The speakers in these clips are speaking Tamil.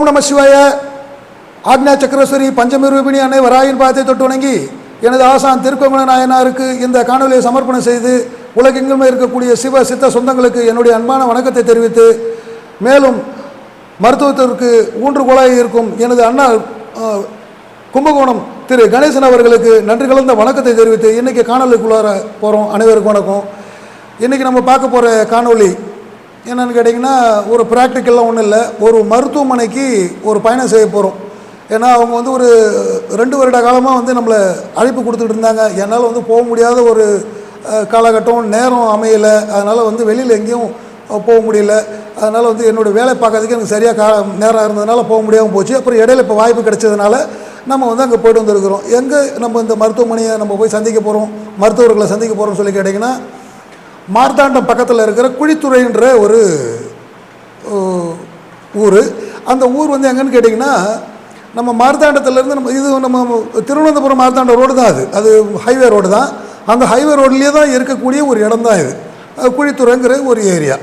ஓம் நம சிவாய. ஆக்னா சக்கரஸ்வரி பஞ்சமரூபிணி அன்னை வராயின் பாதத்தை தொட்டு வணங்கி எனது ஆசான் திருக்கோங்கல நாயனாருக்கு இந்த காணொலியை சமர்ப்பணம் செய்து உலகெங்குமே இருக்கக்கூடிய சிவ சித்த சொந்தங்களுக்கு என்னுடைய அன்பான வணக்கத்தை தெரிவித்து மேலும் மருத்துவத்திற்கு ஊன்றுகோலாக இருக்கும் எனது அண்ணா கும்பகோணம் திரு கணேசன் அவர்களுக்கு நன்றி கலந்த வணக்கத்தை தெரிவித்து இன்றைக்கி காணொலிக்குள்ளார போகிறோம் அனைவருக்கும் வணக்கம். இன்றைக்கி நம்ம பார்க்க போகிற காணொளி என்னென்னு கேட்டிங்கன்னா ஒரு ப்ராக்டிக்கல்லாம் ஒன்றும் இல்லை. ஒரு மருத்துவமனைக்கு ஒரு பயணம் செய்ய போகிறோம் ஏன்னா அவங்க வந்து ஒரு ரெண்டு வருட காலமாக வந்து நம்மளை அழைப்பு கொடுத்துட்டு இருந்தாங்க. என்னால் வந்து போக முடியாத ஒரு காலகட்டம் நேரம் அமையலை. அதனால் வந்து வெளியில் எங்கேயும் போக முடியல. அதனால் வந்து என்னோடய வேலை பார்க்கறதுக்கு எனக்கு சரியாக கா நேரம் இருந்ததுனால போக முடியாமல் போச்சு. அப்புறம் இடையில இப்போ வாய்ப்பு கிடைச்சதுனால நம்ம வந்து அங்கே போயிட்டு வந்துருக்கிறோம். எங்கே நம்ம இந்த மருத்துவமனையை நம்ம போய் சந்திக்க போகிறோம் மருத்துவர்களை சந்திக்க போகிறோம்னு சொல்லி கேட்டிங்கன்னா மார்த்தாண்டம் பக்கத்தில் இருக்கிற குழித்துறைன்ற ஒரு ஊர். அந்த ஊர் வந்து எங்கன்னு கேட்டிங்கன்னா நம்ம மார்த்தாண்டத்துலேருந்து நம்ம இது நம்ம திருவனந்தபுரம் மார்த்தாண்டம் ரோடு தான் அது. அது ஹைவே ரோடு தான். அந்த ஹைவே ரோட்லேயே தான் இருக்கக்கூடிய ஒரு இடம் தான் இது. குழித்துறைங்கிற ஒரு ஏரியா.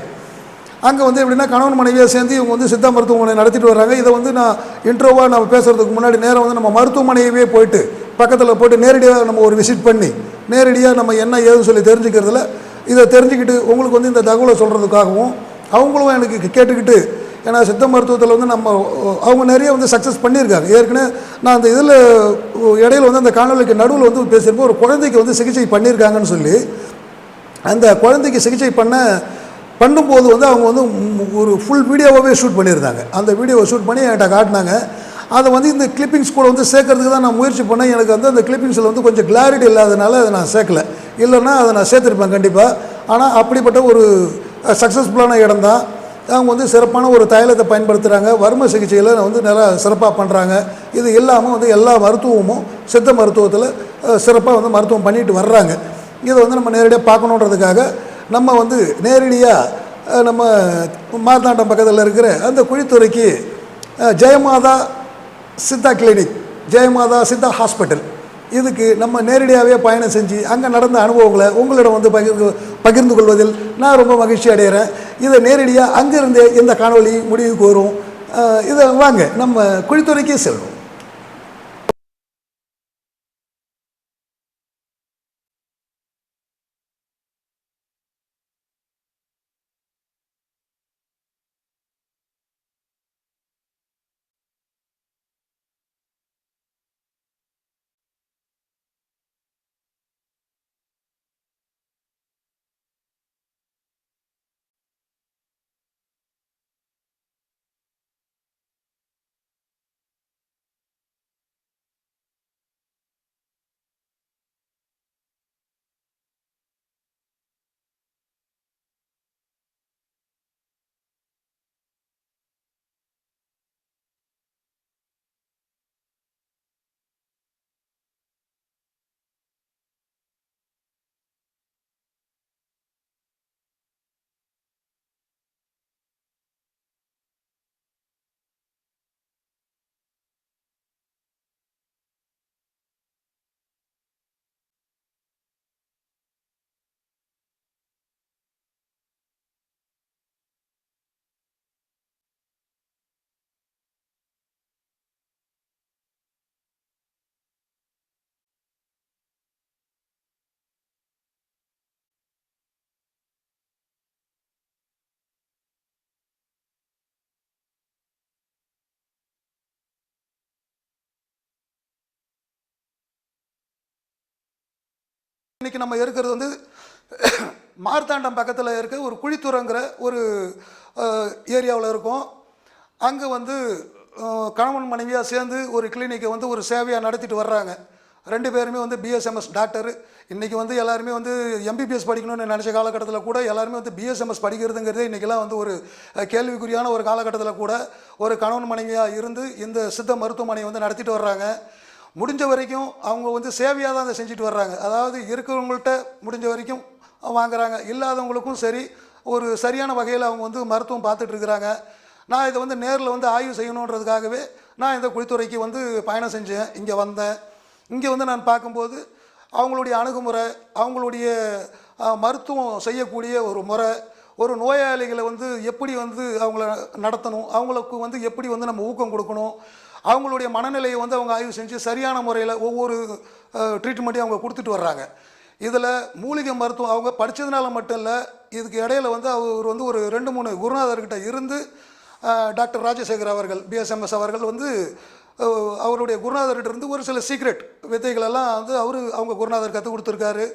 அங்கே வந்து எப்படின்னா கணவன் மனைவியாக சேர்ந்து இவங்க வந்து சித்தா மருத்துவமனை நடத்திட்டு வராங்க இதை வந்து நான் இன்ட்ரோவாக நம்ம பேசுகிறதுக்கு முன்னாடி நேரம் வந்து நம்ம மருத்துவமனையவே போயிட்டு பக்கத்தில் போயிட்டு நேரடியாக நம்ம ஒரு விசிட் பண்ணி நேரடியாக நம்ம என்ன ஏதுன்னு சொல்லி தெரிஞ்சுக்கிறதுல இதை தெரிஞ்சுக்கிட்டு உங்களுக்கு வந்து இந்த தகவலை சொல்கிறதுக்காகவும் அவங்களும் எனக்கு கேட்டுக்கிட்டு ஏன்னா சித்த மருத்துவத்தில் வந்து நம்ம அவங்க நிறைய வந்து சக்ஸஸ் பண்ணியிருக்காங்க. ஏற்கனவே நான் அந்த இதில் இடையில வந்து அந்த காணொலிக்கு நடுவில் வந்து பேசியிருப்போம் ஒரு குழந்தைக்கு வந்து சிகிச்சை பண்ணியிருக்காங்கன்னு சொல்லி. அந்த குழந்தைக்கு சிகிச்சை பண்ண பண்ணும்போது வந்து அவங்க வந்து ஒரு ஃபுல் வீடியோவாகவே ஷூட் பண்ணியிருந்தாங்க. அந்த வீடியோவை ஷூட் பண்ணி என்கிட்ட காட்டினாங்க. அதை வந்து இந்த கிளிப்பிங்ஸ் கூட வந்து சேர்க்கறதுக்கு தான் நான் முயற்சி பண்ணேன். எனக்கு வந்து அந்த கிளிப்பிங்ஸில் வந்து கொஞ்சம் கிளாரிட்டி இல்லாதனால அதை நான் சேர்க்கல. இல்லைன்னா அதை நான் சேர்த்துருப்பேன் கண்டிப்பாக ஆனால் அப்படிப்பட்ட ஒரு சக்ஸஸ்ஃபுல்லான இடம் தான். அவங்க வந்து சிறப்பான ஒரு தைலத்தை பயன்படுத்துகிறாங்க வர்ம சிகிச்சையில் வந்து நல்லா சிறப்பாக பண்ணுறாங்க இது இல்லாமல் வந்து எல்லா மருத்துவமும் சித்த மருத்துவத்தில் சிறப்பாக வந்து மருத்துவம் பண்ணிட்டு வர்றாங்க. இதை வந்து நம்ம நேரடியாக பார்க்கணுன்றதுக்காக நம்ம வந்து நேரடியாக நம்ம மார்த்தாண்டம் பக்கத்தில் இருக்கிற அந்த குழித்துறைக்கு ஜெயமாதா சித்தா கிளினிக் ஜெயமாதா சித்தா ஹாஸ்பிட்டல். இதுக்கு நம்ம நேரடியாகவே பயணம் செஞ்சு அங்கே நடந்த அனுபவங்களை உங்களிடம் வந்து பகிர்ந்து பகிர்ந்து கொள்வதில் நான் ரொம்ப மகிழ்ச்சி அடைகிறேன். இதை நேரடியாக அங்கேருந்தே இந்த காணொலி முடிவுக்கு வரும். இதை வாங்க நம்ம குழித்துறைக்கே செல்வோம். இன்னைக்கு நம்ம இருக்கிறது வந்து மார்த்தாண்டம் பக்கத்தில் இருக்க ஒரு குழித்துறங்கிற ஒரு ஏரியாவில் இருக்கோம். அங்கே வந்து கணவன் மனைவியாக சேர்ந்து ஒரு கிளினிக்கை வந்து ஒரு சேவையாக நடத்திட்டு வர்றாங்க. ரெண்டு பேருமே வந்து பிஎஸ்எம்எஸ் டாக்டர் இன்றைக்கி வந்து எல்லாருமே வந்து எம்பிபிஎஸ் படிக்கணும்னு நினச்ச காலகட்டத்தில் கூட எல்லாருமே வந்து பிஎஸ்எம்எஸ் படிக்கிறதுங்கிறதே இன்றைக்கெல்லாம் வந்து ஒரு கேள்விக்குறியான ஒரு காலகட்டத்தில் கூட ஒரு கணவன் மனைவியாக இருந்து இந்த சித்த மருத்துவமனையை வந்து நடத்திட்டு வர்றாங்க. முடிஞ்ச வரைக்கும் அவங்க வந்து சேவையாக தான் அதை செஞ்சுட்டு வர்றாங்க. அதாவது இருக்கிறவங்கள்ட்ட முடிஞ்ச வரைக்கும் வாங்குறாங்க. இல்லாதவங்களுக்கும் சரி ஒரு சரியான வகையில் அவங்க வந்து மருத்துவம் பார்த்துட்ருக்குறாங்க நான் இதை வந்து நேரில் வந்து ஆய்வு செய்யணுன்றதுக்காகவே நான் இந்த குளித்துறைக்கு வந்து பயணம் செஞ்சேன். இங்கே வந்தேன். இங்கே வந்து நான் பார்க்கும்போது அவங்களுடைய அணுகுமுறை அவங்களுடைய மருத்துவம் செய்யக்கூடிய ஒரு முறை ஒரு நோயாளிகளை வந்து எப்படி வந்து அவங்கள நடத்தணும் அவங்களுக்கு வந்து எப்படி வந்து நம்ம ஊக்கம் கொடுக்கணும் அவங்களுடைய மனநிலையை வந்து அவங்க ஆய்வு செஞ்சு சரியான முறையில் ஒவ்வொரு ட்ரீட்மெண்ட்டையும் அவங்க கொடுத்துட்டு வர்றாங்க. இதில் மூலிகை மருத்துவம் அவங்க படித்ததுனால மட்டும் இல்லை இதுக்கு இடையில வந்து அவர் வந்து ஒரு ரெண்டு மூணு குருநாதர்கிட்ட இருந்து டாக்டர் ராஜசேகர் அவர்கள் பிஎஸ்எம்எஸ் அவர்கள் வந்து அவருடைய குருநாதர்கிட்ட இருந்து ஒரு சில சீக்ரெட் வித்தைகளெல்லாம் வந்து அவர் அவங்க குருநாதர் கற்றுக் கொடுத்துருக்காரு.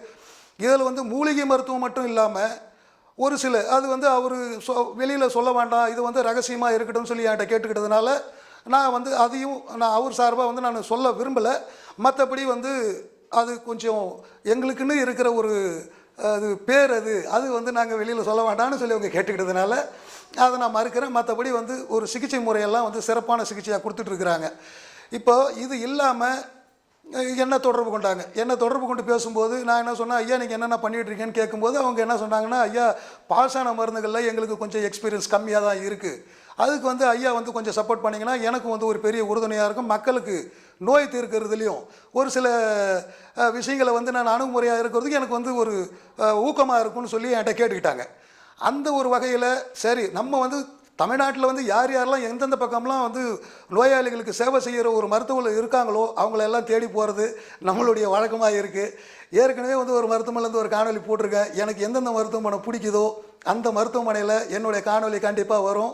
இதில் வந்து மூலிகை மருத்துவம் மட்டும் இல்லாமல் ஒரு சில அது வந்து அவர் சொ வெளியில் சொல்ல வேண்டாம் இது வந்து ரகசியமாக இருக்கட்டும்னு சொல்லி என்கிட்ட கேட்டுக்கிட்டதுனால நான் வந்து அதையும் நான் அவர் சார்பாக வந்து நான் சொல்ல விரும்பலை. மற்றபடி வந்து அது கொஞ்சம் எங்களுக்குன்னு இருக்கிற ஒரு அது பேர் அது. அது வந்து நாங்கள் வெளியில் சொல்ல வேண்டாம்னு சொல்லி அவங்க கேட்டுக்கிட்டதுனால அதை நான் மறுக்கிறேன். மற்றபடி வந்து ஒரு சிகிச்சை முறையெல்லாம் வந்து சிறப்பான சிகிச்சையாக கொடுத்துட்ருக்குறாங்க இப்போ இது இல்லாமல் என்ன தொடர்பு கொண்டாங்க? என்ன தொடர்பு கொண்டு பேசும்போது நான் என்ன சொன்னேன் ஐயா நீங்கள் என்னென்ன பண்ணிகிட்ருக்கேன்னு இருக்கீங்கன்னு கேட்கும்போது அவங்க என்ன சொன்னாங்கன்னா ஐயா பாஸான மருந்துகளில் எங்களுக்கு கொஞ்சம் எக்ஸ்பீரியன்ஸ் கம்மியாக தான் இருக்குது அதுக்கு வந்து ஐயா வந்து கொஞ்சம் சப்போர்ட் பண்ணிங்கன்னா எனக்கு வந்து ஒரு பெரிய உறுதுணையாக இருக்கும். மக்களுக்கு நோய் தீர்க்கிறதுலையும் ஒரு சில விஷயங்களை வந்து நான் அணுகுமுறையாக இருக்கிறதுக்கு எனக்கு வந்து ஒரு ஊக்கமாக இருக்கும்னு சொல்லி என்கிட்ட கேட்டுக்கிட்டாங்க. அந்த ஒரு வகையில் சரி நம்ம வந்து தமிழ்நாட்டில் வந்து யார் யாரெல்லாம் எந்தெந்த பக்கம்லாம் வந்து நோயாளிகளுக்கு சேவை செய்கிற ஒரு மருத்துவர்கள் இருக்காங்களோ அவங்களெல்லாம் தேடி போகிறது நம்மளுடைய வழக்கமாக இருக்குது. ஏற்கனவே வந்து ஒரு மருத்துவமனையிலேருந்து ஒரு காணொலி போட்டிருக்கேன். எனக்கு எந்தெந்த மருத்துவமனை பிடிக்குதோ அந்த மருத்துவமனையில் என்னுடைய காணொலி கண்டிப்பாக வரும்.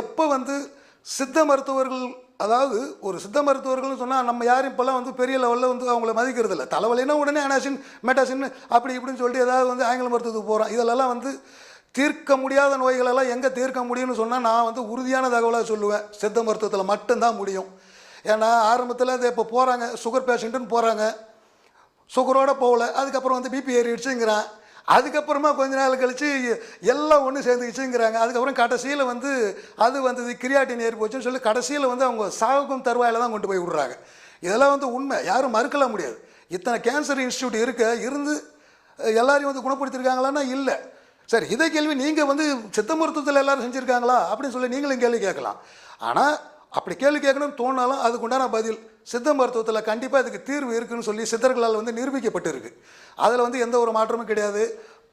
எப்போ வந்து சித்த மருத்துவர்கள் அதாவது ஒரு சித்த மருத்துவர்கள்னு சொன்னால் நம்ம யாரும் இப்போல்லாம் வந்து பெரிய லெவலில் வந்து அவங்கள மதிக்கிறது இல்லை தலைவலினா உடனே அனாசின் மெட்டாசின் அப்படி இப்படின்னு சொல்லிட்டு ஏதாவது வந்து ஆங்கில மருத்துவத்துக்கு போகிறோம் இதெல்லாம் வந்து தீர்க்க முடியாத நோய்களெல்லாம் எங்கே தீர்க்க முடியும்னு சொன்னால் நான் வந்து உறுதியான தகவலாக சொல்லுவேன். சித்த மருத்துவத்தில் மட்டும்தான் முடியும். ஏன்னா ஆரம்பத்தில் அது இப்போ போகிறாங்க சுகர் பேஷண்ட்டுன்னு போகிறாங்க சுகரோட போகல. அதுக்கப்புறம் வந்து பிபி ஏறிடுச்சுங்கிறான். அதுக்கப்புறமா கொஞ்ச நாள் கழித்து எல்லாம் ஒன்று சேர்ந்துக்கிச்சுங்கிறாங்க. அதுக்கப்புறம் கடைசியில் வந்து அது வந்தது கிரியாட்டின் ஏறி போச்சுன்னு சொல்லி கடைசியில் வந்து அவங்க சாகுக்கும் தருவாயில் தான் கொண்டு போய் விடுறாங்க. இதெல்லாம் வந்து உண்மை. யாரும் மறுக்கலாம் முடியாது. இத்தனை கேன்சர் இன்ஸ்டியூட் இருக்க. இருந்து எல்லாரையும் வந்து குணப்படுத்தியிருக்காங்களான்னா இல்லை. சரி இதே கேள்வி நீங்கள் வந்து சித்த மருத்துவத்தில் எல்லோரும் செஞ்சுருக்காங்களா? அப்படின்னு சொல்லி நீங்களும் கேள்வி கேட்கலாம். ஆனால் அப்படி கேள்வி கேட்கணும்னு தோணாலும் அதுக்குண்டான பதில் சித்த மருத்துவத்தில் கண்டிப்பாக இதுக்கு தீர்வு இருக்குன்னு சொல்லி சித்தர்களால் வந்து நிரூபிக்கப்பட்டிருக்கு. அதில் வந்து எந்த ஒரு மாற்றமும் கிடையாது.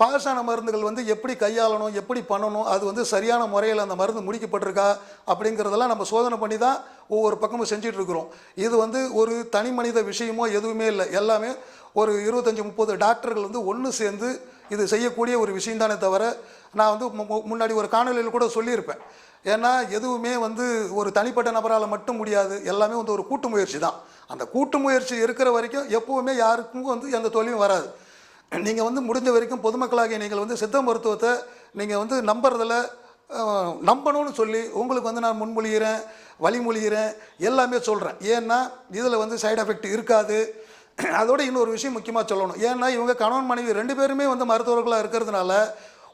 பாசான மருந்துகள் வந்து எப்படி கையாளணும் எப்படி பண்ணணும் அது வந்து சரியான முறையில் அந்த மருந்து முடிக்கப்பட்டிருக்கா அப்படிங்கிறதெல்லாம் நம்ம சோதனை பண்ணி தான் ஒவ்வொரு பக்கமும் செஞ்சிட்ருக்குறோம். இது வந்து ஒரு தனி மனித விஷயமோ எதுவுமே இல்லை. எல்லாமே ஒரு இருபத்தஞ்சி முப்பது டாக்டர்கள் வந்து ஒன்று சேர்ந்து இது செய்யக்கூடிய ஒரு விஷயம்தானே தவிர நான் வந்து மு- முன்னாடி ஒரு காணொலியில் கூட சொல்லியிருப்பேன். ஏன்னா எதுவுமே வந்து ஒரு தனிப்பட்ட நபரால் மட்டும் முடியாது. எல்லாமே வந்து ஒரு கூட்டு முயற்சி தான். அந்த கூட்டு முயற்சி இருக்கிற வரைக்கும் எப்போவுமே யாருக்கும் வந்து எந்த தோல்வியும் வராது. நீங்கள் வந்து முடிஞ்ச வரைக்கும் பொதுமக்களாகிய நீங்கள் வந்து சித்த மருத்துவத்தை நீங்கள் வந்து நம்புறதில் நம்பணும்னு சொல்லி உங்களுக்கு வந்து நான் முன்மொழிகிறேன் வழிமொழிகிறேன் எல்லாமே சொல்கிறேன் ஏன்னா இதில் வந்து சைடு எஃபெக்ட் இருக்காது. அதோட இன்னொரு விஷயம் முக்கியமாக சொல்லணும். ஏன்னா இவங்க கணவன் மனைவி ரெண்டு பேருமே வந்து மருத்துவர்களாக இருக்கிறதுனால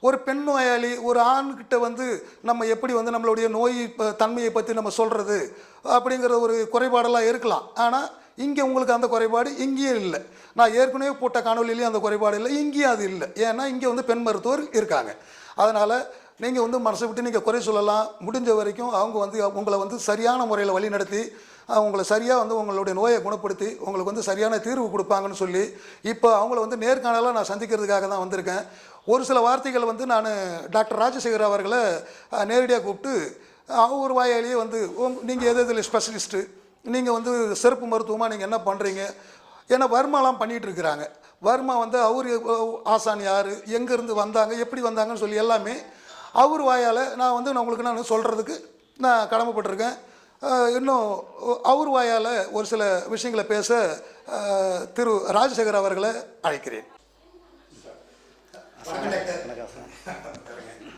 ஒரு பெண் நோயாளி ஒரு ஆண்கிட்ட வந்து நம்ம எப்படி வந்து நம்மளுடைய நோய் தன்மையை பற்றி நம்ம சொல்கிறது அப்படிங்கிற ஒரு குறைபாடெல்லாம் இருக்கலாம். ஆனால் இங்கே உங்களுக்கு அந்த குறைபாடு இங்கேயும் இல்லை. நான் ஏற்கனவே போட்ட காணொலியிலையும் அந்த குறைபாடு இல்லை இங்கேயும் அது இல்லை. ஏன்னா இங்கே வந்து பெண் மருத்துவர் இருக்காங்க. அதனால் நீங்கள் வந்து மனசை விட்டு நீங்கள் குறை சொல்லலாம். முடிஞ்ச வரைக்கும் அவங்க வந்து உங்களை வந்து சரியான முறையில் வழி நடத்தி அவங்கள உங்களை சரியாக வந்து உங்களுடைய நோயை குணப்படுத்தி உங்களுக்கு வந்து சரியான தீர்வு கொடுப்பாங்கன்னு சொல்லி இப்போ அவங்கள வந்து நேர்காணலாக நான் சந்திக்கிறதுக்காக தான் வந்திருக்கேன். ஒரு சில வார்த்தைகள் வந்து நான் டாக்டர் ராஜசேகர் அவர்களை நேரடியாக கூப்பிட்டு அவர் வாயாலேயே வந்து நீங்கள் எது எதில் ஸ்பெஷலிஸ்ட்டு நீங்கள் வந்து சிறப்பு மருத்துவமாக நீங்கள் என்ன பண்ணுறீங்க ஏன்னா வர்மாலாம் பண்ணிகிட்டு இருக்கிறாங்க. வர்மா வந்து அவர் ஆசான் யார்? எங்கேருந்து வந்தாங்க? எப்படி வந்தாங்கன்னு சொல்லி எல்லாமே அவர் வாயால் நான் வந்து நான் உங்களுக்கு நான் சொல்கிறதுக்கு நான் கடமைப்பட்டிருக்கேன். இன்னும் அவர் வாயால் ஒரு சில விஷயங்களை பேச திரு ராஜசேகர் அவர்களை அழைக்கிறேன். வணக்கம்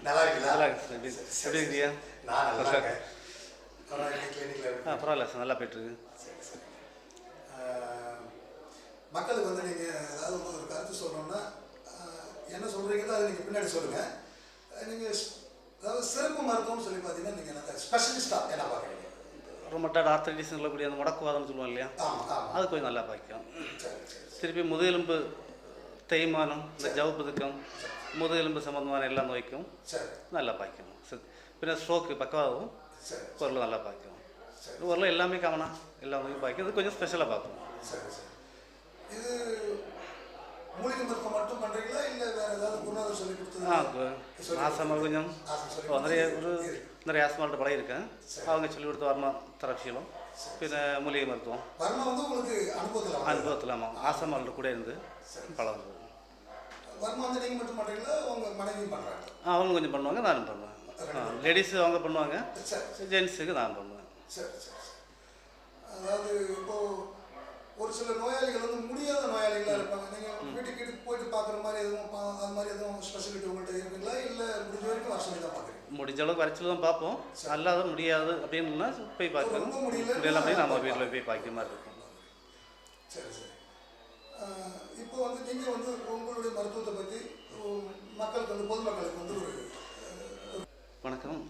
நல்லா இருக்கீங்களா? நல்லா இருக்கு சார் எப்படி எப்படி நான் நல்லா இருக்கேன். ஆ பரவாயில்ல சார் நல்லா போயிட்டுருக்கு ஆஹ் மக்களுக்கு வந்து நீங்கள் ஏதாவது வந்து ஒரு கருத்து சொல்லணும்னா என்ன சொல்கிறீங்களோ அதை நீங்கள் பின்னாடி சொல்லுங்கள் நீங்கள் அதாவது சிறப்பு மருத்துவம்னு சொல்லி பார்த்தீங்கன்னா நீங்கள் என்ன ஸ்பெஷலிஸ்ட்டாக என்ன பார்க்குறீங்க ரொமட்டாட் ஆர்த்தடிஸ் சொல்லக்கூடிய அந்த முடக்குவாதம்னு சொல்லுவோம் இல்லையா? அது கொஞ்சம் நல்லா பாய்க்கும். திருப்பி முதுகெலும்பு தேய்மானம் இந்த ஜவு புதுக்கம் முதுகெலும்பு சம்மந்தமான எல்லா நோய்க்கும் நல்லா பாய்க்கும். சரி. பின்ன ஸ்ட்ரோக்கு பக்கவாகவும் பொருள் நல்லா பாய்க்கும். ஓரளவு எல்லாமே காமனா எல்லா நோயும் பாய்க்கும். இது கொஞ்சம் ஸ்பெஷலாக இது மூலிகை மருத்துவம் மட்டும் பண்ணுறீங்களா இல்லை வேறு ஏதாவது குருநாதர் சொல்லி கொடுத்தது? ஆ இப்போ ஆசமா கொஞ்சம் நிறைய ஒரு நிறைய ஆஸ்மால்கிட்ட பழகிருக்கேன் அவங்க சொல்லி கொடுத்த வர்மா பின்ன மூலிகை மருத்துவம். அனுபவத்தில் ஆமாம் ஆசமால்கிட்ட கூட இருந்து பழகுது அவங்க கொஞ்சம் பண்ணுவாங்க நானும் பண்ணுவேன். லேடிஸ் அவங்க பண்ணுவாங்க. ஜென்ஸுக்கு நான் பண்ணுவேன். அதாவது இப்போ ஒரு சில நோயாளிகள் வந்து முடியாத நோயாளிகளாக இருப்பாங்க. நீங்கள் வீட்டுக்கு வீட்டுக்கு போயிட்டு பார்க்குற மாதிரி எதுவும் அது மாதிரி எதுவும் ஸ்பெஷலிட்டி உங்கள்கிட்ட இருக்குங்களா? இல்லை முடிஞ்ச வரைக்கும் வர சொல்லி தான் பார்க்குறீங்க முடிஞ்ச அளவுக்கு வரைச்சல் தான் பார்ப்போம். அல்லாத முடியாது அப்படின்னா போய் பார்க்கணும் ரொம்ப முடியல முடியல நம்ம வீட்டில் போய் பார்க்குற மாதிரி இருக்கும். சரி சரி. இப்போ வந்து நீங்கள் வந்து உங்களுடைய மருத்துவத்தை பற்றி மக்களுக்கு வந்து பொதுமக்களுக்கு வந்து ஒரு வணக்கம்.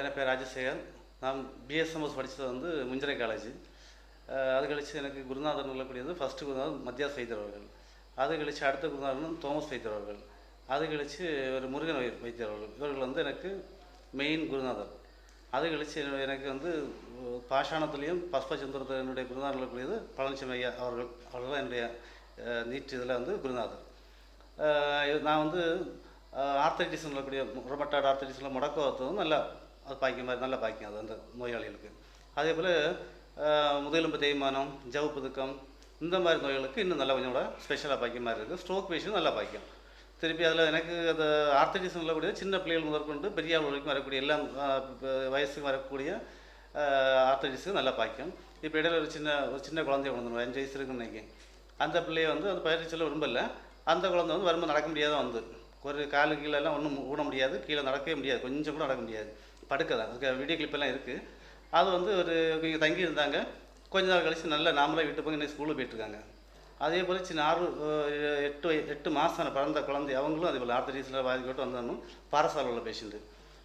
என் பேர் ராஜசேகர். நான் பிஎஸ்எம்எஸ் படித்தது வந்து முஞ்சிரை காலேஜ் அது கழிச்சு எனக்கு குருநாதர் சொல்லக்கூடியது ஃபஸ்ட்டு குருநாதர் மத்தியாஸ் வைத்தியர் அவர்கள். அது கழிச்சு அடுத்த குருநாதனும் தோமஸ் வைத்தியர் அவர்கள். அது கழிச்சு ஒரு முருகன் வை- வைத்தியர் அவர்கள். இவர்கள் வந்து எனக்கு மெயின் குருநாதர். அது கழிச்சு என்னுடைய- எனக்கு வந்து பாஷாணத்துலேயும் பஸ்பச்சந்திரத்தில் என்னுடைய குருநாதர் சொல்லக்கூடியது பழனிசாமி ஐயா அவர்கள். அவர்கள் தான் என்னுடைய அஹ், நீட் இதில் வந்து குருநாதர். நான் வந்து ஆர்த்தரைட்டிஸ் சொல்லக்கூடிய ரொமட்டாட் ஆர்த்தரைட்டிஸில் முடக்கத்துவம் நல்லா அது பாய்க்கும் மாதிரி நல்லா பாய்க்கும் அது அந்த நோயாளிகளுக்கு. அதே போல் முதுகெலும்பு தேய்மானம் ஜவு புதுக்கம் இந்த மாதிரி நோய்களுக்கு இன்னும் நல்லா கொஞ்சம் கூட ஸ்பெஷலாக பாய்க்க மாதிரி இருக்குது ஸ்ட்ரோக் பேஷண்ட் நல்லா பாய்க்கும் திருப்பி அதில் எனக்கு அந்த ஆர்த்தடிஸ் சொல்லக்கூடிய சின்ன பிள்ளைகள் முதற்கொண்டு பெரிய ஆள் வரைக்கும் வரக்கூடிய எல்லாம் வயசுக்கும் வயசுக்கு வரக்கூடிய ஆர்த்தரைட்டிஸுக்கு நல்லா பாய்க்கும் இப்போ இடையில ஒரு சின்ன ஒரு சின்ன குழந்தைய கொண்டு அஞ்சு வயசு இருக்குன்னு அந்த பிள்ளைய வந்து அந்த பயிற்சி சொல்ல விரும்பல. அந்த குழந்தை வந்து வரும்போது நடக்க முடியாத வந்து. ஒரு காலு கீழெல்லாம் ஒன்றும் ஊட முடியாது. கீழே நடக்கவே முடியாது. கொஞ்சம் கூட நடக்க முடியாது. படுக்க தான். அதுக்கு வீடியோ கிளிப்பெல்லாம் இருக்குது அது வந்து ஒரு இங்கே தங்கி இருந்தாங்க கொஞ்ச நாள் கழிச்சு நல்லா நாமளாக வீட்டு போய் இன்னைக்கு ஸ்கூலுக்கு போயிட்டுருக்காங்க. அதே போல் சின்ன ஆறு எட்டு எட்டு மாதம் பிறந்த குழந்தை அவங்களும் அதே போல் ஆர்த்தடிஸில் பாதிக்கப்பட்டு வந்தாலும் பாரசால உள்ள பேஷண்ட்டு.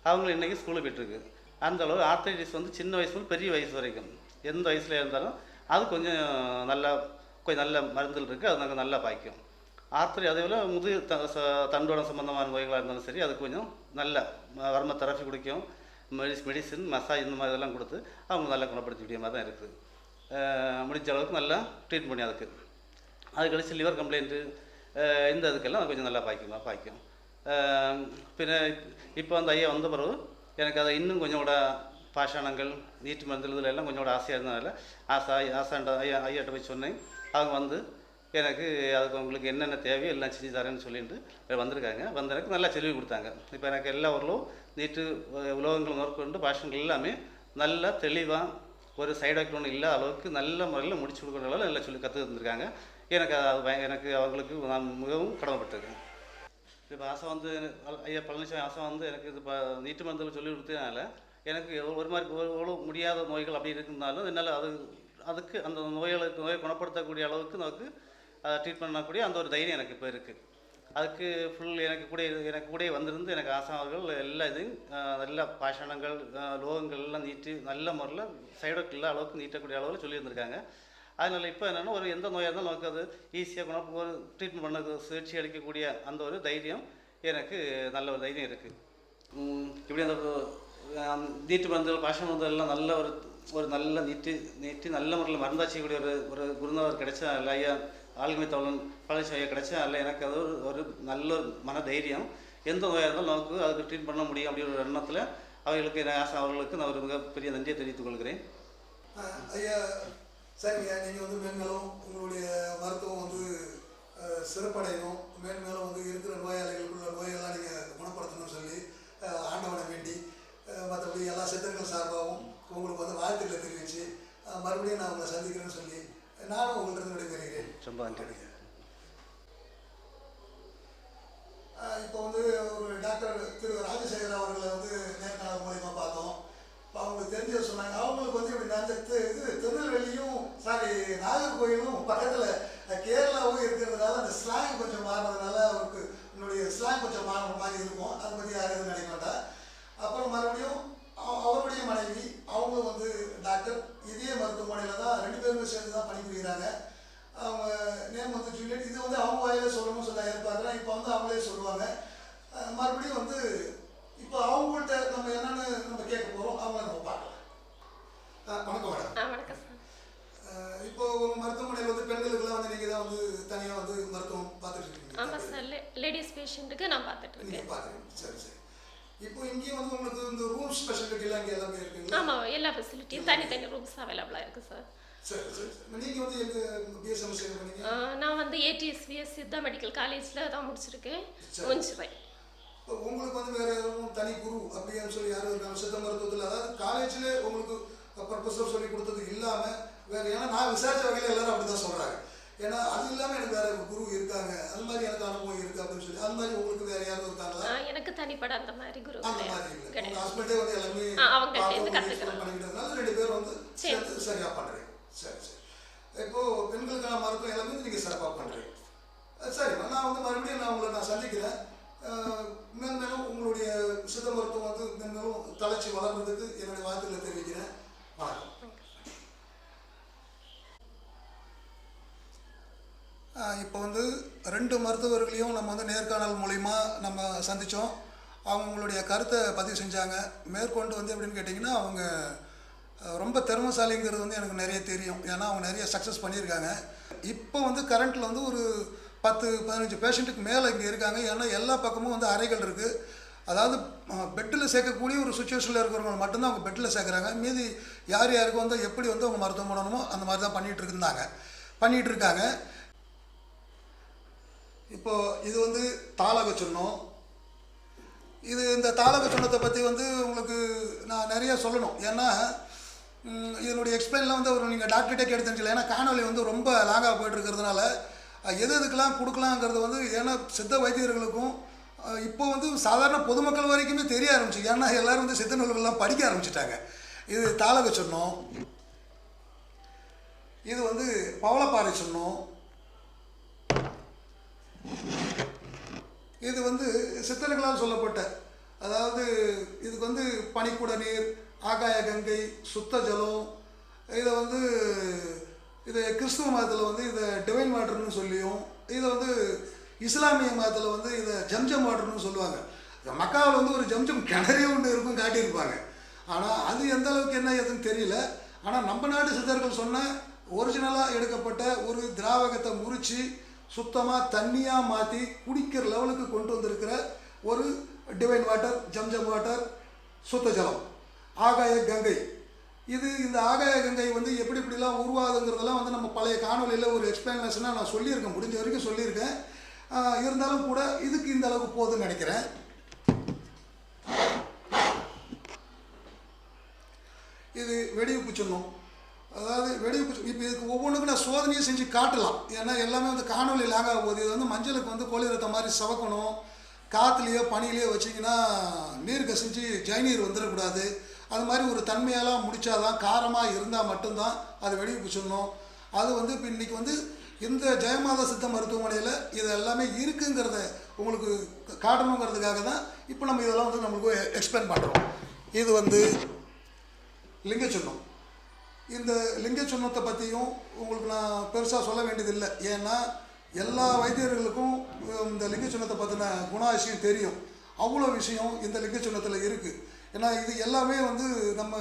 அவங்களும் இன்றைக்கி ஸ்கூலுக்கு போயிட்டுருக்கு. அந்த அளவு ஆர்த்தரைட்டிஸ் வந்து சின்ன வயசு முதல் பெரிய வயசு வரைக்கும். எந்த வயசில் இருந்தாலும் அது கொஞ்சம் நல்லா கொஞ்சம் நல்ல மருந்துகள் இருக்குது அது நாங்கள் நல்லா பாய்க்கும். ஆர்த்தரி அதே போல் முதுகு த ச- தண்டோடம் நோய்களாக இருந்தாலும் சரி அது கொஞ்சம் நல்ல ம- வர்ம தெரப்பி குடிக்கும். மெடிஸ் மெடிசின் மசாஜ் இந்த மாதிரி இதெல்லாம் கொடுத்து அவங்க நல்லா குணப்படுத்தக்கூடிய மாதிரி தான் இருக்குது. முடிஞ்ச அளவுக்கு நல்லா ட்ரீட் பண்ணி அதுக்கு. அது கழிச்சு லிவர் கம்ப்ளைண்ட்டு இந்த இதுக்கெல்லாம் கொஞ்சம் நல்லா பாய்க்குமா பாய்க்கும். பின்ன இப்போ அந்த ஐயா வந்த பிறகு எனக்கு அதை இன்னும் கொஞ்சம் கூட பாஷாணங்கள் நீட்டு மருந்து இதில் எல்லாம் கொஞ்சம் கூட ஆசையாக இருந்ததுனால ஆசா ஆசாண்ட ஐயா ஐயாட்ட போய் சொன்னேன். அவங்க வந்து எனக்கு அதுக்கு உங்களுக்கு என்னென்ன தேவையோ எல்லாம் செஞ்சு தரேன்னு சொல்லிட்டு வந்திருக்காங்க. வந்த எனக்கு நல்லா செல்வி கொடுத்தாங்க. இப்போ எனக்கு எல்லா ஊரிலும் நீட்டு உலோகங்கள் முதற்கொண்டு பாஷங்கள் எல்லாமே நல்லா தெளிவாக ஒரு சைடு எஃபெக்ட் ஒன்றும் இல்லாத அளவுக்கு நல்ல முறையில் முடிச்சு கொடுக்குற அளவில் நல்லா சொல்லி கற்று தந்திருக்காங்க. எனக்கு அது எனக்கு அவங்களுக்கு நான் மிகவும் கடமைப்பட்டிருக்கேன் இப்போ ஆசை வந்து ஐயா பழனிசாமி ஆசை வந்து எனக்கு இது இப்போ நீட்டு மருந்துகள் சொல்லி கொடுத்ததுனால எனக்கு ஒரு- மாதிரி ஒரு எவ்வளோ முடியாத நோய்கள் அப்படி இருந்தாலும் என்னால் அது அதுக்கு அந்த நோய்களுக்கு நோயை குணப்படுத்தக்கூடிய அளவுக்கு நமக்கு ட்ரீட் பண்ணக்கூடிய அந்த ஒரு தைரியம் எனக்கு இப்போ இருக்குது அதுக்கு ஃபுல் எனக்கு கூட எனக்கு கூட வந்திருந்து எனக்கு ஆசா அவர்கள் எல்லா இதையும் நல்ல பாஷணங்கள் லோகங்கள் எல்லாம் நீட்டி நல்ல முறையில் சைடொக் இல்லாத அளவுக்கு நீட்டக்கூடிய அளவில் சொல்லி வந்திருக்காங்க அதனால் இப்போ என்னென்னா ஒரு எந்த நோயாக இருந்தாலும் நமக்கு அது ஈஸியாக குணம் ஒரு ட்ரீட்மெண்ட் பண்ண சிகிச்சை அளிக்கக்கூடிய அந்த ஒரு தைரியம் எனக்கு நல்ல ஒரு தைரியம் இருக்குது இப்படி அந்த நீட்டு மருந்துகள் பாஷ மருந்துகள்லாம் நல்ல ஒரு ஒரு நல்ல நீட்டு நீட்டி நல்ல முறையில் மருந்தாச்சிக்கூடிய ஒரு ஒரு குருநாதர் கிடைச்சா இல்லை ஐயா ஆளுமை தோழன் பழனிசாமி ஐயா கிடைச்சா இல்லை எனக்கு அது ஒரு ஒரு நல்ல ஒரு மன தைரியம் எந்த நோயாக இருந்தாலும் நமக்கு அதுக்கு ட்ரீட் பண்ண முடியும் அப்படிங்கிற ஒரு எண்ணத்தில் அவர்களுக்கு ஆசை அவர்களுக்கு நான் ஒரு மிகப்பெரிய நன்றியை தெரிவித்துக் கொள்கிறேன். ஐயா சரிங்க. நீங்கள் வந்து மேன்மேலும் உங்களுடைய மருத்துவம் வந்து சிறப்படையணும். மேன்மேலும் வந்து இருக்கிற நோயாளிகளுக்குள்ள நோயெல்லாம் நீங்கள் குணப்படுத்தணும்னு சொல்லி ஆண்டவனை வேண்டி மற்றபடி எல்லா சித்தர்கள் சார்பாகவும் உங்களுக்கு வந்து வாழ்த்துக்களை தெரிவித்து மறுபடியும் நான் உங்களை சந்திக்கிறேன்னு சொல்லி நானும் உங்கள்கிட்ட விடைபெறுகிறேன். ரொம்ப நன்றி. இப்போ வந்து ஒரு டாக்டர் திரு ராஜசேகர் அவர்களை வந்து நேர்காணல் மூலியமாக பார்த்தோம். இப்போ அவங்களுக்கு தெரிஞ்சதை சொன்னாங்க. அவங்களுக்கு வந்து இப்படி நான் இது திருநெல்வேலியும் சாரி நாகர்கோயிலும் பக்கத்தில் கேரளாவும் இருக்கிறதுனால அந்த ஸ்லாங் கொஞ்சம் மாறினதுனால அவருக்கு என்னுடைய ஸ்லாங் கொஞ்சம் மாறின மாதிரி இருக்கும். அதை பற்றி யாரும் எதுவும் நினைக்க மாட்டேன் அப்புறம் மறுபடியும் அவ- அவருடைய மனைவி அவங்களும் வந்து டாக்டர் இதே மருத்துவமனையில் தான் ரெண்டு பேருமே சேர்ந்து தான் பணிபுரிகிறாங்க அவங்க நேம் வந்து ஜூலியட் இது வந்து அவங்க வாயில சொல்லணும்னு சொல்ல எதிர்பார்க்குறேன் இப்போ வந்து அவங்களே சொல்லுவாங்க அஹ் மறுபடியும் வந்து இப்போ அவங்கள்ட்ட நம்ம என்னன்னு நம்ம கேட்க போகிறோம் அவங்கள நம்ம பார்க்கலாம் அஹ் வணக்கம் மேடம் ஆ வணக்கம் சார் அஹ் இப்போ ஒரு மருத்துவமனையில் வந்து பெண்களுக்கு பார்க்குறீங்க சரி சரி இப்போ இங்கேயும் வந்து உங்களுக்கு இந்த ரூம் ஸ்பெஷாலிட்டிலாம் இங்கே எல்லாமே ஆமாம் எல்லா ஃபெசிலிட்டியும் தனித்தனி ரூம்ஸ் அவைலபிளாக இருக்குது சார் சரி சரி. நீங்கள் வந்து எங்கே பிஎஸ்எம்எஸ் என்ன பண்ணீங்க? ஆஹ் நான் வந்து ஏடிஎஸ்விஎஸ் சித்தா மெடிக்கல் காலேஜில் தான் முடிச்சிருக்கேன். சரி. முடிச்சிருவேன். உங்களுக்கு வந்து வேற தனி குரு அப்படின்னு சொல்லி யாரும் இருக்காங்க சித்த மருத்துவத்தில் அதாவது காலேஜில் உங்களுக்கு ப்ரொஃபஸர் சொல்லி கொடுத்தது இல்லாமல் வேற ஏன்னா நான் விசாரிச்ச வகையில் எல்லாரும் அப்படி தான் சொல்கிறாங்க ஏன்னா அது இல்லாமல் எனக்கு வேற குரு இருக்காங்க. அது மாதிரி எனக்கு அனுபவம் இருக்கு அப்படின்னு சொல்லி அது மாதிரி உங்களுக்கு வேற யாரும் இருக்காங்களா? எனக்கு தனிப்பட அந்த மாதிரி குரு அந்த மாதிரி இல்லை. உங்கள் ஹஸ்பண்டே வந்து எல்லாமே explain பண்ணிக்கிட்டதுனால ரெண்டு பேரும் வந்து சரி. சேர்ந்து சரியாக பண்ணுறீங்க சரி சரி. இப்போ பெண்களுக்கான மருத்துவம் எல்லாமே நீங்கள் சிறப்பாக பண்ணுறீங்க சரி நான் வந்து மறுபடியும் நான் உங்களை நான் சந்திக்கிறேன். மென்மேலும் உங்களுடைய சித்த மருத்துவம் வந்து மென்மேலும் தளர்ச்சி வளர்றதுக்கு என்னுடைய வாழ்த்துக்களை தெரிவிக்கிறேன். வணக்கம். இப்போ வந்து ரெண்டு மருத்துவர்களையும் நம்ம வந்து நேர்காணல் மூலிமா நம்ம சந்தித்தோம் அவங்களுடைய கருத்தை பதிவு செஞ்சாங்க. மேற்கொண்டு வந்து எப்படின்னு கேட்டிங்கன்னா அவங்க ரொம்ப திறமசாலிங்கிறது வந்து எனக்கு நிறைய தெரியும். ஏன்னா அவங்க நிறைய சக்ஸஸ் பண்ணியிருக்காங்க. இப்போ வந்து கரண்ட்டில் வந்து ஒரு பத்து பதினஞ்சு பேஷண்ட்டுக்கு மேலே இங்கே இருக்காங்க. ஏன்னா எல்லா பக்கமும் வந்து அறைகள் இருக்குது அதாவது பெட்டில் சேர்க்கக்கூடிய ஒரு சுச்சுவேஷனில் இருக்கிறவங்க மட்டும்தான் அவங்க பெட்டில் சேர்க்குறாங்க. மீதி யார் யாருக்கு வந்து எப்படி வந்து அவங்க மருத்துவம் பண்ணணுமோ அந்த மாதிரி தான் பண்ணிகிட்டு இருந்தாங்க. பண்ணிகிட்டு இருக்காங்க. இப்போ இது வந்து தாளக சொன்னோம் இது இந்த தாளக சொன்னத்தை பற்றி வந்து உங்களுக்கு நான் நிறைய சொல்லணும். ஏன்னா இதனுடைய எக்ஸ்பிளைன்லாம் வந்து ஒரு நீங்கள் டாக்டர்கிட்டே கேட்டு தெரிஞ்சல ஏன்னா காணொலி வந்து ரொம்ப லாங்காக போயிட்டு இருக்கிறதுனால எது எதுக்கெல்லாம் கொடுக்கலாங்கிறது வந்து ஏன்னா சித்த வைத்தியர்களுக்கும் இப்போ வந்து சாதாரண பொதுமக்கள் வரைக்குமே தெரிய ஆரம்பிச்சு. ஏன்னா எல்லோரும் வந்து சித்த நூல்கள்லாம் படிக்க ஆரம்பிச்சிட்டாங்க. இது தாளக சொன்னோம் இது வந்து பவளப்பாறை சொன்னோம். இது வந்து சித்தர்களால் சொல்லப்பட்ட அதாவது இதுக்கு வந்து பனிக்குட நீர் ஆகாய கங்கை சுத்த ஜலம் இதை வந்து இது கிறிஸ்துவ மதத்தில் வந்து இதை டிவைன் வாட்டர்னு சொல்லியும் இதை வந்து இஸ்லாமிய மதத்தில் வந்து இதை ஜம்ஜம் வாட்டர்னு சொல்லுவாங்க. மக்காவில் வந்து ஒரு ஜம்ஜம் கிணறே ஒன்று இருக்கும் காட்டியிருப்பாங்க. ஆனால் அது எந்த அளவுக்கு என்ன ஏதுன்னு தெரியல. ஆனால் நம்ம நாட்டு சித்தர்கள் சொன்ன ஒரிஜினலாக எடுக்கப்பட்ட ஒரு திராவகத்தை முறித்து சுத்தமாக தண்ணியாக மாற்றி குடிக்கிற லெவலுக்கு கொண்டு வந்திருக்கிற ஒரு டிவைன் வாட்டர் ஜம்ஜம் வாட்டர் சுத்த ஜலம். ஆகாய கங்கை. இது இந்த ஆகாய கங்கை வந்து எப்படி இப்படிலாம் உருவாகுங்கிறதெல்லாம் வந்து நம்ம பழைய காணொலியில் ஒரு எக்ஸ்பிளனேஷனாக நான் சொல்லியிருக்கேன். முடிஞ்ச வரைக்கும் சொல்லியிருக்கேன். இருந்தாலும் கூட இதுக்கு இந்த அளவுக்கு போகுதுன்னு நினைக்கிறேன். இது வெடிவுப்பு சொன்னோம். அதாவது வெடிவுப்பு இப்போ இதுக்கு ஒவ்வொன்றுக்கும் நான் சோதனையை செஞ்சு காட்டலாம். ஏன்னா எல்லாமே வந்து காணொலி லாக போகுது. இது வந்து மஞ்சளுக்கு வந்து கோழி ரத்தம் மாதிரி சவக்கணும். காற்றுலையோ பனிலையோ வச்சிங்கன்னா நீர் கசிஞ்சு ஜைநீர் வந்துடக்கூடாது. அது மாதிரி ஒரு தன்மையெல்லாம் முடித்தாதான் காரமாக இருந்தால் மட்டும்தான் அது வெடிவுப்பு பிடிச்சிடணும் அது வந்து இப்போ இன்றைக்கி வந்து இந்த ஜெயமாதா சித்த மருத்துவமனையில் இது எல்லாமே இருக்குங்கிறத உங்களுக்கு காட்டணுங்கிறதுக்காக தான் இப்போ நம்ம இதெல்லாம் வந்து நம்மளுக்கு எக்ஸ்பிளைன் பண்ணுறோம் இது வந்து லிங்க சொன்னோம். இந்த லிங்க சொன்னத்தை பற்றியும் உங்களுக்கு நான் பெருசாக சொல்ல வேண்டியதில்லை. ஏன்னா எல்லா வைத்தியர்களுக்கும் இந்த லிங்க சுண்ணத்தை பற்றின குணாதிசயம் தெரியும். அவ்வளோ விஷயம் இந்த லிங்க சொன்னத்தில் இருக்குது ஏன்னா இது எல்லாமே வந்து நம்ம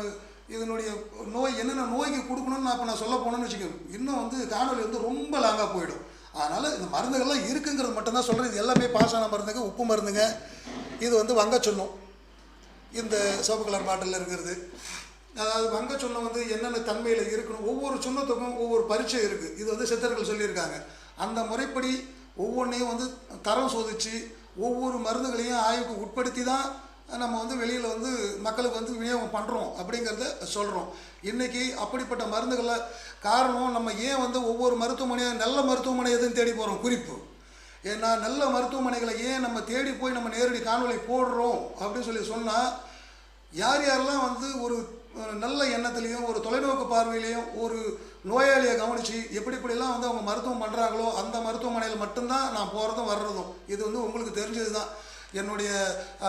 இதனுடைய நோய் என்னென்ன நோய்க்கு கொடுக்கணும்னு நான் இப்போ நான் சொல்ல போனேன்னு வச்சுக்கோங்க. இன்னும் வந்து காணொலி வந்து ரொம்ப லாங்காக போயிடும். அதனால் இந்த மருந்துகள்லாம் இருக்குங்கிறது மட்டும்தான் சொல்கிறேன் இது எல்லாமே பாசான மருந்துங்க உப்பு மருந்துங்க. இது வந்து வங்க இந்த சிவப்பு கலர் பாட்டிலில் இருக்கிறது. அதாவது வங்க சுண்ணம் வந்து என்னென்ன தன்மையில் இருக்கணும் ஒவ்வொரு சுண்ணத்துக்கும் ஒவ்வொரு பரீட்சை இருக்குது இது வந்து சித்தர்கள் சொல்லியிருக்காங்க. அந்த முறைப்படி ஒவ்வொன்றையும் வந்து தரம் சோதித்து ஒவ்வொரு மருந்துகளையும் ஆய்வுக்கு உட்படுத்தி தான் நம்ம வந்து வெளியில் வந்து மக்களுக்கு வந்து விநியோகம் பண்ணுறோம் அப்படிங்கிறத சொல்கிறோம் இன்றைக்கி அப்படிப்பட்ட மருந்துகளை காரணம் நம்ம ஏன் வந்து ஒவ்வொரு மருத்துவமனையாக நல்ல மருத்துவமனை எதுன்னு தேடி போகிறோம் குறிப்பு. ஏன்னா நல்ல மருத்துவமனைகளை ஏன் நம்ம தேடி போய் நம்ம நேரடி காணொலி போடுறோம் அப்படின்னு சொல்லி சொன்னால் யார் யாரெல்லாம் வந்து ஒரு ஒரு நல்ல எண்ணத்துலேயும் ஒரு தொலைநோக்கு பார்வையிலையும் ஒரு நோயாளியை கவனித்து எப்படி இப்படிலாம் வந்து அவங்க மருத்துவம் பண்ணுறாங்களோ அந்த மருத்துவமனையில் மட்டும்தான் நான் போகிறதும் வர்றதும். இது வந்து உங்களுக்கு தெரிஞ்சது தான் என்னுடைய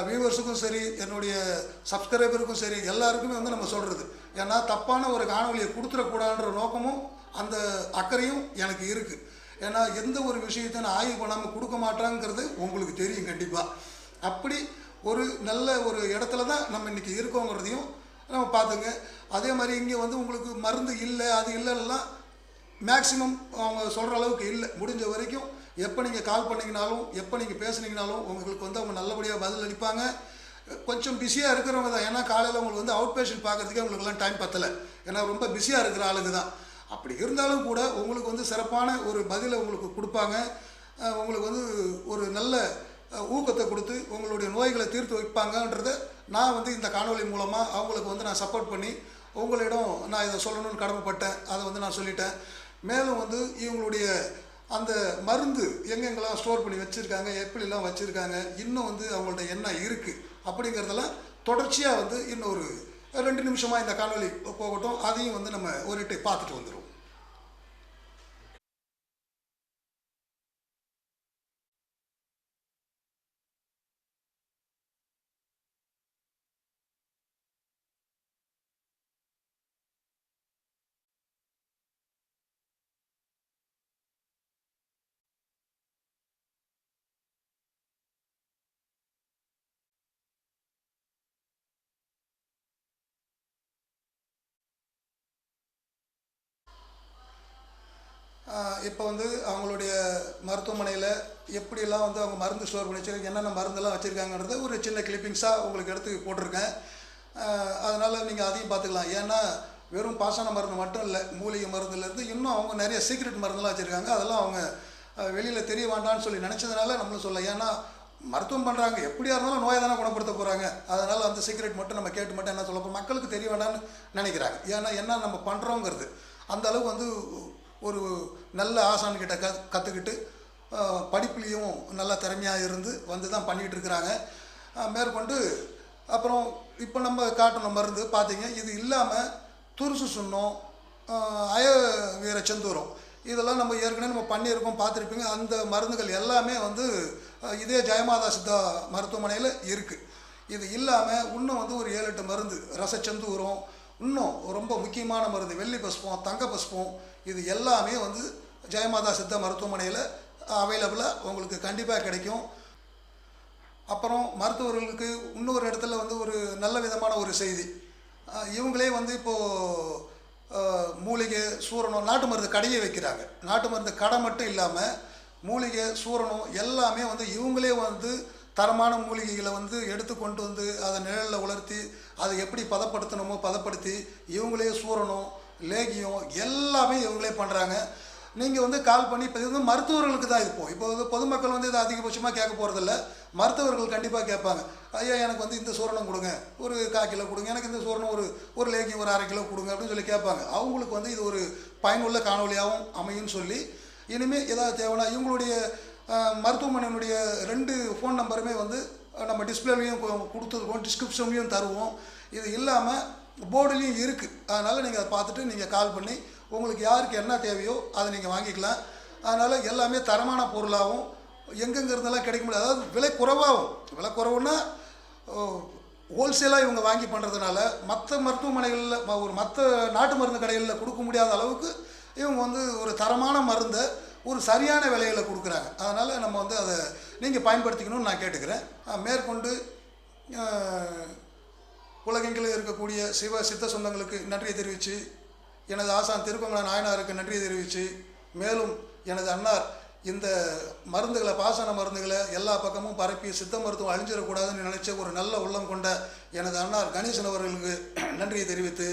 வியூவர்ஸுக்கும் சரி என்னுடைய சப்ஸ்கிரைபருக்கும் சரி எல்லாருக்குமே வந்து நம்ம சொல்கிறது ஏன்னா தப்பான ஒரு காணொலியை கொடுத்துடக்கூடாதுன்ற நோக்கமும் அந்த அக்கறையும் எனக்கு இருக்குது ஏன்னா எந்த ஒரு விஷயத்தை நான் ஆய்வு பண்ணாமல் கொடுக்க மாட்டாங்கிறது உங்களுக்கு தெரியும் கண்டிப்பாக அப்படி ஒரு நல்ல ஒரு இடத்துல தான் நம்ம இன்றைக்கி இருக்கோங்கிறதையும் நம்ம பார்த்துங்க. அதே மாதிரி இங்கே வந்து உங்களுக்கு மருந்து இல்லை அது இல்லைன்னா மேக்ஸிமம் அவங்க சொல்கிற அளவுக்கு இல்லை. முடிஞ்ச வரைக்கும் எப்போ நீங்கள் கால் பண்ணீங்கனாலும் எப்போ நீங்கள் பேசுனீங்கனாலும் உங்களுக்கு வந்து அவங்க நல்லபடியாக பதில் அளிப்பாங்க. கொஞ்சம் பிஸியாக இருக்கிறவங்க தான். ஏன்னா காலையில் உங்களுக்கு வந்து அவுட் பேஷண்ட் பார்க்குறதுக்கே உங்களுக்குலாம் டைம் பத்தலை. ஏன்னா ரொம்ப பிஸியாக இருக்கிற ஆளுங்க தான். அப்படி இருந்தாலும் கூட உங்களுக்கு வந்து சிறப்பான ஒரு பதிலை உங்களுக்கு கொடுப்பாங்க. உங்களுக்கு வந்து ஒரு நல்ல ஊக்கத்தை கொடுத்து உங்களுடைய நோய்களை தீர்த்து வைப்பாங்கன்றத நான் வந்து இந்த காணொலி மூலமாக அவங்களுக்கு வந்து நான் சப்போர்ட் பண்ணி உங்களிடம் நான் இதை சொல்லணும்னு கடமைப்பட்டேன். அதை வந்து நான் சொல்லிட்டேன். மேலும் வந்து இவங்களுடைய அந்த மருந்து எங்கெங்கெல்லாம் ஸ்டோர் பண்ணி வச்சுருக்காங்க எப்படிலாம் வச்சுருக்காங்க இன்னும் வந்து அவங்கள்ட்ட என்ன இருக்குது அப்படிங்கிறதெல்லாம் தொடர்ச்சியாக வந்து இன்னொரு ரெண்டு நிமிஷமாக இந்த காணொலி போகட்டும். அதையும் வந்து நம்ம ஒரு பார்த்துட்டு வந்துடுவோம் இப்போ வந்து அவங்களுடைய மருத்துவமனையில் எப்படியெல்லாம் வந்து அவங்க மருந்து ஸ்டோர் பண்ணி வச்சிருக்காங்க என்னென்ன மருந்தெல்லாம் வச்சுருக்காங்கன்றத ஒரு சின்ன கிளிப்பிங்ஸாக உங்களுக்கு எடுத்து போட்டிருக்கேன். அதனால் நீங்கள் அதையும் பார்த்துக்கலாம். ஏன்னா வெறும் பாசன மருந்து மட்டும் இல்லை மூலிகை மருந்துலேருந்து இன்னும் அவங்க நிறைய சீக்ரெட் மருந்தெல்லாம் வச்சுருக்காங்க. அதெல்லாம் அவங்க வெளியில் தெரிய வேண்டாம்னு சொல்லி நினச்சதுனால நம்மளும் சொல்ல ஏன்னா மருத்துவம் பண்ணுறாங்க எப்படியா இருந்தாலும் நோயை தானே குணப்படுத்த போகிறாங்க அதனால் அந்த சீக்ரெட் மட்டும் நம்ம கேட்டு மட்டும் என்ன சொல்ல மக்களுக்கு தெரிய வேண்டாம்னு நினைக்கிறாங்க. ஏன்னா என்ன நம்ம பண்ணுறோங்கிறது அந்த அளவுக்கு வந்து ஒரு நல்ல ஆசான்கிட்ட க கற்றுக்கிட்டு படிப்புலேயும் நல்ல திறமையாக இருந்து வந்து தான் பண்ணிகிட்டு இருக்கிறாங்க மேற்கொண்டு அப்புறம் இப்போ நம்ம காட்டின மருந்து பார்த்தீங்க இது இல்லாமல் துருசு சுண்ணம் அய வீர செந்தூரம் இதெல்லாம் நம்ம ஏற்கனவே நம்ம பண்ணியிருக்கோம் பார்த்துருப்பீங்க அந்த மருந்துகள் எல்லாமே வந்து இதே ஜெயமாதா சித்தா மருத்துவமனையில் இருக்குது இது இல்லாமல் இன்னும் வந்து ஒரு ஏழு எட்டு மருந்து ரசச்சந்தூரம் இன்னும் ரொம்ப முக்கியமான மருந்து வெள்ளி பஸ்பம் தங்க பஸ்பம் இது எல்லாமே வந்து ஜெயமாதா சித்த மருத்துவமனையில் அவைலபிளாக உங்களுக்கு கண்டிப்பாக கிடைக்கும். அப்புறம் மருத்துவர்களுக்கு இன்னொரு இடத்துல வந்து ஒரு நல்ல விதமான ஒரு செய்தி. இவங்களே வந்து இப்போது மூலிகை சூரணம் நாட்டு மருந்து கடையை வைக்கிறாங்க. நாட்டு மருந்து கடை மட்டும் இல்லாமல் மூலிகை சூரணம் எல்லாமே வந்து இவங்களே வந்து தரமான மூலிகைகளை வந்து எடுத்து கொண்டு வந்து அதை நிழலில் உலர்த்தி அதை எப்படி பதப்படுத்தணுமோ பதப்படுத்தி இவங்களே சூரணம் லேகியம் எல்லாமே இவங்களே பண்ணுறாங்க நீங்கள் வந்து கால் பண்ணி இப்போ இது வந்து மருத்துவர்களுக்கு தான் இப்போ இப்போ வந்து பொதுமக்கள் வந்து இதை அதிகபட்சமாக கேட்க போகிறதில்ல மருத்துவர்கள் கண்டிப்பாக கேட்பாங்க. ஐயா எனக்கு வந்து இந்த சூரணம் கொடுங்க. ஒரு கால் கிலோ கொடுங்க. எனக்கு இந்த சூரணம் ஒரு ஒரு லேகியம் ஒரு அரை கிலோ கொடுங்க. அப்படின்னு சொல்லி கேட்பாங்க. அவங்களுக்கு வந்து இது ஒரு பயனுள்ள காணொலியாகவும் அமையும்னு சொல்லி இனிமேல் ஏதாவது தேவைன்னா இவங்களுடைய மருத்துவமனையினுடைய ரெண்டு ஃபோன் நம்பருமே வந்து நம்ம டிஸ்பிளேலையும் கொடுத்துருக்கோம் டிஸ்கிரிப்ஷன்லையும் தருவோம். இது இல்லாமல் போர்டுலேயும் இருக்குது அதனால் நீங்கள் அதை பார்த்துட்டு நீங்கள் கால் பண்ணி உங்களுக்கு யாருக்கு என்ன தேவையோ அதை நீங்கள் வாங்கிக்கலாம். அதனால் எல்லாமே தரமான பொருளாகவும் எங்கெங்க இருந்தெல்லாம் கிடைக்க முடியாது. அதாவது விலை குறைவாகும் விலை குறைவுன்னா ஹோல்சேலாக இவங்க வாங்கி பண்ணுறதுனால மற்ற மருத்துவமனைகளில் ம- ஒரு மற்ற நாட்டு மருந்து கடைகளில் கொடுக்க முடியாத அளவுக்கு இவங்க வந்து ஒரு தரமான மருந்தை ஒரு சரியான விலையில் கொடுக்குறாங்க. அதனால் நம்ம வந்து அதை நீங்கள் பயன்படுத்திக்கணும்னு நான் கேட்டுக்கிறேன். மேற்கொண்டு உலகெங்கிலும் இருக்கக்கூடிய சிவ சித்த சொந்தங்களுக்கு நன்றியை தெரிவித்து எனது ஆசான் திருக்கோங்கல நாயனாருக்கு நன்றியை தெரிவித்து மேலும் எனது அன்னார் இந்த மருந்துகளை பாசன மருந்துகளை எல்லா பக்கமும் பரப்பி சித்த மருத்துவம் அழிஞ்சிடக்கூடாதுன்னு நினைச்ச ஒரு நல்ல உள்ளம் கொண்ட எனது அன்னார் கணேசன் அவர்களுக்கு நன்றியை தெரிவித்து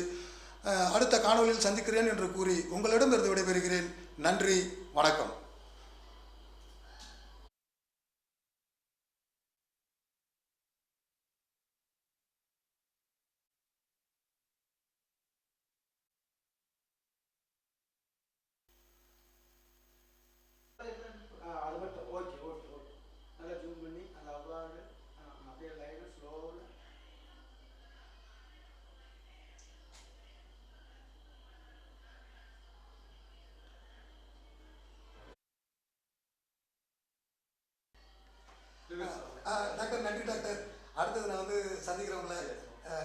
அடுத்த காணொளியில் சந்திக்கிறேன் என்று கூறி உங்களிடமிருந்து விடைபெறுகிறேன். நன்றி வணக்கம் ஆ, அது மட்டும் ஓகே ஓகே ஓகே நல்லா ஜூம் பண்ணி அந்த அவ்வாறு அப்படியே லைனாக ஸ்லோவில் அஹ்,